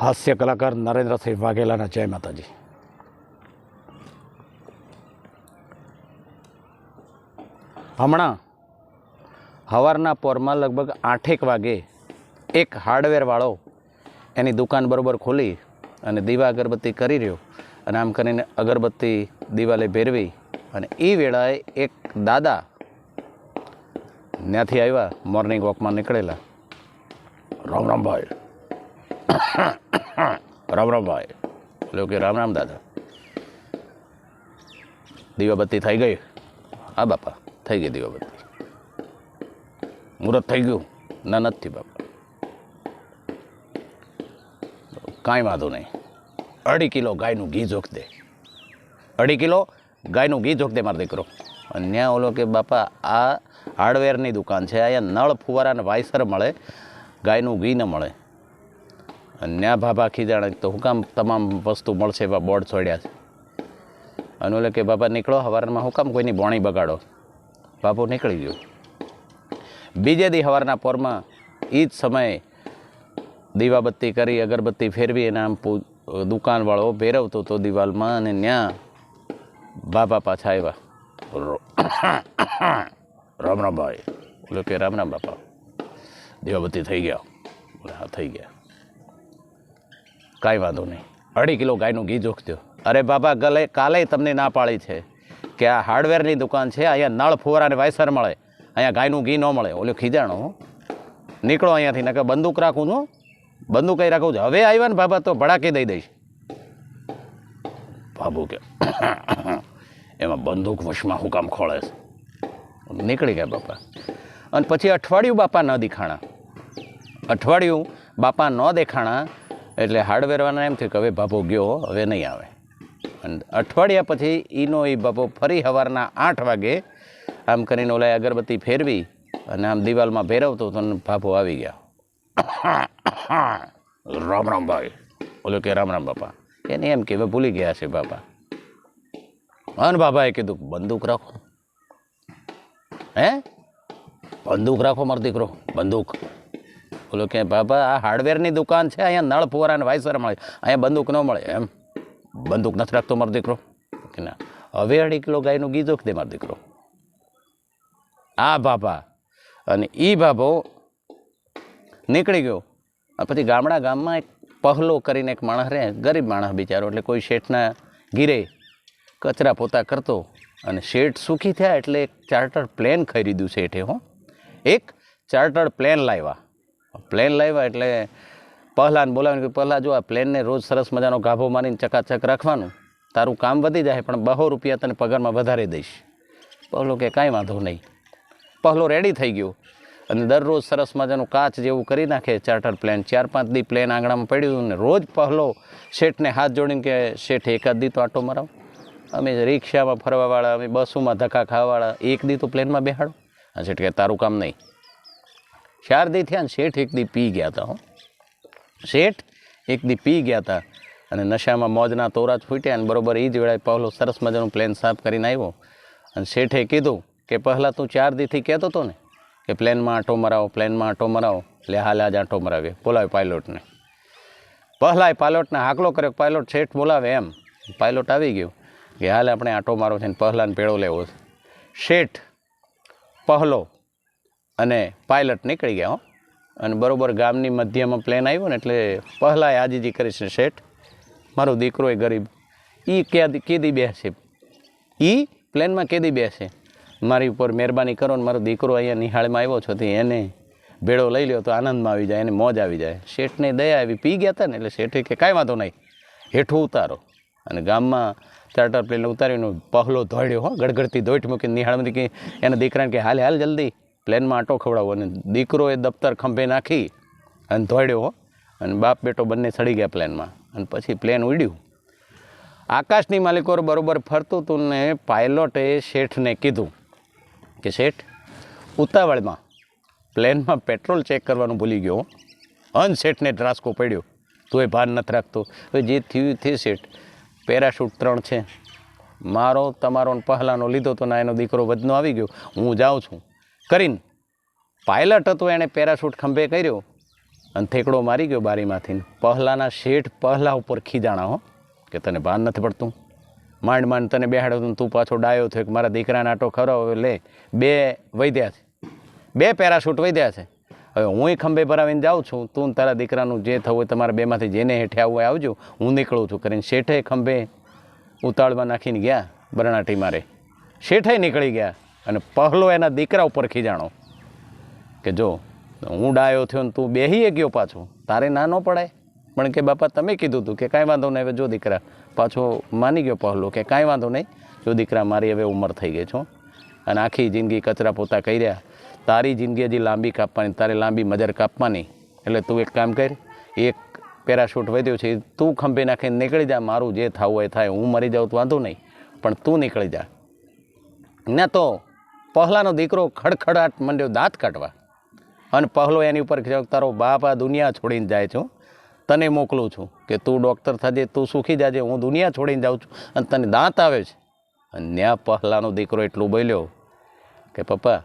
હાસ્ય કલાકાર નરેન્દ્રસિંહ વાઘેલાના જય માતાજી. હમણાં સવારના પોરમાં લગભગ આઠેક વાગે એક હાર્ડવેરવાળો એની દુકાન બરોબર ખોલી અને દીવા અગરબત્તી કરી રહ્યો અને આમ કરીને અગરબત્તી દિવાલે ભેરવી અને એ વેળાએ એક દાદા ત્યાંથી આવ્યા મોર્નિંગ વોકમાં નીકળેલા. રામ રામ ભાઈ. રામ રામ ભાઈ. એટલે કે રામ રામ દાદા. દીવાબત્તી થઈ ગઈ? હા બાપા, થઈ ગઈ દીવાબત્તી. મુહૂર્ત થઈ ગયું? ના, નથી બાપા. કાંઈ વાંધો નહીં. અઢી કિલો ગાયનું ઘી જોખ દે. અઢી કિલો ગાયનું ઘી જોખ દે મારો દીકરો. અને ત્યાં ઓલો કે બાપા, આ હાર્ડવેરની દુકાન છે. અહીંયા નળ ફુવારા અને વાયસર મળે. ગાયનું ઘી ન મળે. અને ત્યાં ભાભા ખીજાણે તો હું કામ તમામ વસ્તુ મળશે એવા બોર્ડ છોડ્યા છે. અને ઓલે કે બાપા નીકળો હવારમાં હું કામ કોઈની બોણી બગાડો? બાપુ નીકળી ગયો. બીજે દી હવારના પોરમાં એ જ સમયે દીવાબત્તી કરી અગરબત્તી ફેરવી અને આમ પૂ દુકાનવાળો ભેરવતો હતો દિવાલમાં અને ત્યાં બાપા પાછા આવ્યા રામ રામ ભાઈ બોલો કે રામ રામ બાપા દીવાબત્તી થઈ ગયા. બોલે હા થઈ ગયા. કાંઈ વાંધો નહીં. અઢી કિલો ગાયનું ઘી જોખજો. અરે બાબા, ગલે કાલે તમને ના પાડી છે કે આ હાર્ડવેરની દુકાન છે, અહીંયા નળ ફુવારાને વાયસર મળે. અહીંયા ગાયનું ઘી ન મળે. ઓલું ખીજાણો. નીકળો અહીંયાથી, નકર બંદૂક રાખું છું. બંદૂક કઈ રાખું છું. હવે આવ્યા ને બાબા, તો ભડાકી દઈ દઈશ. બાબુ કે, એમાં બંદૂક વશમાં હું કામ ખોળે છે. નીકળી ગયા બાપા. અને પછી અઠવાડિયું બાપા ન દેખાણા. અઠવાડિયું બાપા ન દેખાણા એટલે હાર્ડવેરવાના એમ થયું કે હવે બાપો ગયો, હવે નહીં આવે. અને અઠવાડિયા પછી એનો એ બાપો ફરી સવારના આઠ વાગે આમ કરીને ઓલા અગરબત્તી ફેરવી અને આમ દિવાલમાં ભેરવતો તો બાપો આવી ગયા. રામ રામ ભાઈ. ઓલો કે રામ રામ બાપા. એને એમ કે, હવે ભૂલી ગયા છે બાપા. અન બાબાએ કીધું, બંદૂક રાખો. હે? બંદૂક રાખો મારો દીકરો, બંદૂક. બોલો કે બાબા, આ હાર્ડવેરની દુકાન છે, અહીંયા નળ ફુવારા અને વાયસર મળે, અહીંયા બંદૂક ન મળે, એમ? બંદૂક નથી રાખતો મારો દીકરો? કે ના. હવે અઢી કિલો ગાયનું ગીધો દે મારો દીકરો. આ બાબા. અને એ બાબો નીકળી ગયો. પછી ગામડા ગામમાં એક પહલો કરીને એક માણસ રહે, ગરીબ માણસ બિચારો, એટલે કોઈ શેઠના ગીરે કચરા પોતા કરતો. અને શેઠ સુખી થયા એટલે એક ચાર્ટર પ્લેન ખરીદ્યું શેઠે, હો. એક ચાર્ટર્ડ પ્લેન લાવ્યા. પ્લેન લાવ્યા એટલે પહેલાંને બોલાવીને પહેલાં જો આ પ્લેનને રોજ સરસ મજાનો ગાભો મારીને ચકાચક રાખવાનું, તારું કામ વધી જાય પણ બહો રૂપિયા તને પગારમાં વધારે દઈશ. પહેલો કે, કાંઈ વાંધો નહીં. પહેલો રેડી થઈ ગયો અને દરરોજ સરસ મજાનું કાચ જેવું કરી નાખે ચાર્ટર પ્લેન. ચાર પાંચ દી પ્લેન આંગણામાં પડ્યું ને રોજ પહેલો શેઠને હાથ જોડીને કે, શેઠ એકાદ દી તો આટો મરાવ. અમે રિક્ષામાં ફરવાવાળા, અમે બસોમાં ધક્કા ખાવાવાળા, એક દી તો પ્લેનમાં બેહાડો. અને શેઠ કે, તારું કામ નહીં. ચાર દી થયા ને શેઠ એક દી પી ગયા હતા હો. શેઠ એક દી પી ગયા હતા અને નશામાં મોજના તોરા જ ફૂટ્યા અને બરોબર એ જ વેળાએ પહેલો સરસ મજાનું પ્લેન સાફ કરીને આવ્યો. અને શેઠે કીધું કે પહેલાં તું ચાર દીથી કહેતો હતો ને કે પ્લેનમાં આંટો મરાવો પ્લેનમાં આંટો મરાવો. એટલે હાલ આજ આંટો મરાવીએ. બોલાવે પાયલોટને. પહેલાં પાયલોટને હાકલો કર્યો પાયલોટ શેઠ બોલાવે એમ. પાયલોટ આવી ગયો કે હાલ આપણે આંટો મારો છે ને પહેલાંને પેળો લેવો છે. શેઠ પહેલો અને પાયલટ નીકળી ગયા હો. અને બરોબર ગામની મધ્યમાં પ્લેન આવ્યો ને એટલે પહેલાં આજીજી કરીશ શેઠ. મારો દીકરો એ ગરીબ. એ ક્યાં કેદી બેસે એ પ્લેનમાં કેદી બેસે મારી ઉપર મહેરબાની કરો ને મારો દીકરો અહીંયા નિહાળમાં આવ્યો છો તે એને ભેળો લઈ લ્યો તો આનંદમાં આવી જાય, એને મોજ આવી જાય. શેઠને દયા આવી, પી ગયા હતા ને એટલે શેઠે કે કાંઈ વાંધો નહીં. હેઠું ઉતારો. અને ગામમાં ચાર્ટર પ્લેન ઉતારીને પહેલો દોડ્યો હો, ગડગડતી દોઈટ મૂકીને નિહાળમાંથી કે એના દીકરાને કે હાલ હાલ જલ્દી. પ્લેનમાં આંટો ખવડાવો અને દીકરો એ દફતર ખંભે નાખી અને ધોડ્યો અને બાપ બેટો બંને સડી ગયા પ્લેનમાં. અને પછી પ્લેન ઉડ્યું. આકાશની માલિકોર બરોબર ફરતું હતું ને પાયલોટે શેઠને કીધું કે શેઠ, ઉતાવળમાં પ્લેનમાં પેટ્રોલ ચેક કરવાનું ભૂલી ગયો અન શેઠને ડ્રાસકો પડ્યો. તોય ભાન નથી રાખતો. હવે જે થયું તે શેઠ, પેરાશૂટ ત્રણ છે. મારો, તમારો પહેલાંનો લીધો તો ના એનો દીકરો વધનો આવી ગયો. હું જાઉં છું. કરીને પાયલટ હતો એણે પેરાશૂટ ખંભે કર્યો અને થેકડો મારી ગયો બારીમાંથી. પહેલાંના શેઠ પહેલા ઉપર ખીજાણા હો, કે તને ભાન નથી પડતું? માંડ માંડ તને બેહાડ્યો તો પાછો ડાયો થયો કે મારા દીકરાને આટો ખરો? લે, બે વૈદ્યા છે. બે પેરાશૂટ વૈદ્યા છે. હવે હું ખંભે ભરાવીને જાઉં છું, તું તારા દીકરાનું જે થવું હોય તમારા બેમાંથી જેને હેઠે આવવું હોય આવજો, હું નીકળું છું કરીને શેઠે ખંભે ઉતાળમાં નાખીને ગયા બરણાટી મારે શેઠે નીકળી ગયા. અને પહેલો એના દીકરા ઉપર ખીજાણો કે જો હું ડાયો થયો ને તું બેહીએ ગયો પાછો, તારે ના ન પડાય? પણ કે બાપા, તમે કીધું હતું કે કાંઈ વાંધો નહીં, હવે જો દીકરા પાછો માની ગયો પહેલો કે કાંઈ વાંધો નહીં, જો દીકરા મારી હવે ઉંમર થઈ ગઈ છો અને આખી જિંદગી કચરા પોતા કર્યા. તારી જિંદગી હજી લાંબી કાપવાની, તારે લાંબી મજર કાપવાની. એટલે તું એક કામ કર, એક પેરાશૂટ વધ્યો છે, તું ખંભે નાખીને નીકળી જા, મારું જે થવું હોય થાય, હું મરી જાઉં તો વાંધો નહીં, પણ તું નીકળી જા. ના તો પહેલાનો દીકરો ખડખડાટ મંડ્યો દાંત કાઢવા. અને પહેલો એની ઉપર તારો બાપ આ દુનિયા છોડીને જાય છું તને મોકલું છું કે તું ડૉક્ટર થજે, તું સુખી જાજે, હું દુનિયા છોડીને જાઉં છું. અને તને દાંત આવે છે. અને ત્યાં પહેલાનો દીકરો એટલું બોલ્યો કે, પપ્પા,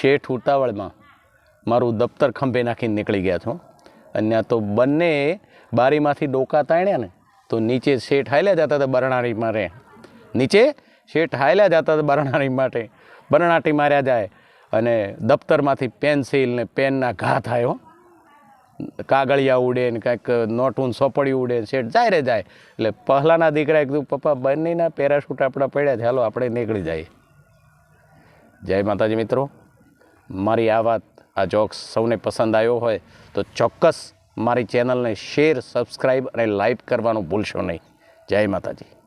શેઠ ઉતાવળમાં મારું દફતર ખંભે નાખીને નીકળી ગયા છો. અને ત્યાં તો બંને બારીમાંથી ડોકા તાણ્યા ને, તો નીચે શેઠ હાલ્યા જતા હતા બરણારી માટે નીચે શેઠ હાલ્યા જતા હતા બરણારી માટે બરણાટી માર્યા જાય અને દફતરમાંથી પેન્સિલ ને પેનના ઘા થાય કાગળિયા ઉડે ને કાંઈક નોટું સોપડી ઉડે ને શેઠ જાય રે જાય. એટલે પહેલાંના દીકરાએ કીધું, પપ્પા, બંનેના પેરાશૂટ આપણા પડ્યા છે. હાલો, આપણે નીકળી જઈએ. જય માતાજી મિત્રો. મારી આ વાત, આ જોક્સ સૌને પસંદ આવ્યો હોય તો ચોક્કસ મારી ચેનલને શેર સબસ્ક્રાઈબ અને લાઈક કરવાનું ભૂલશો નહીં. જય માતાજી.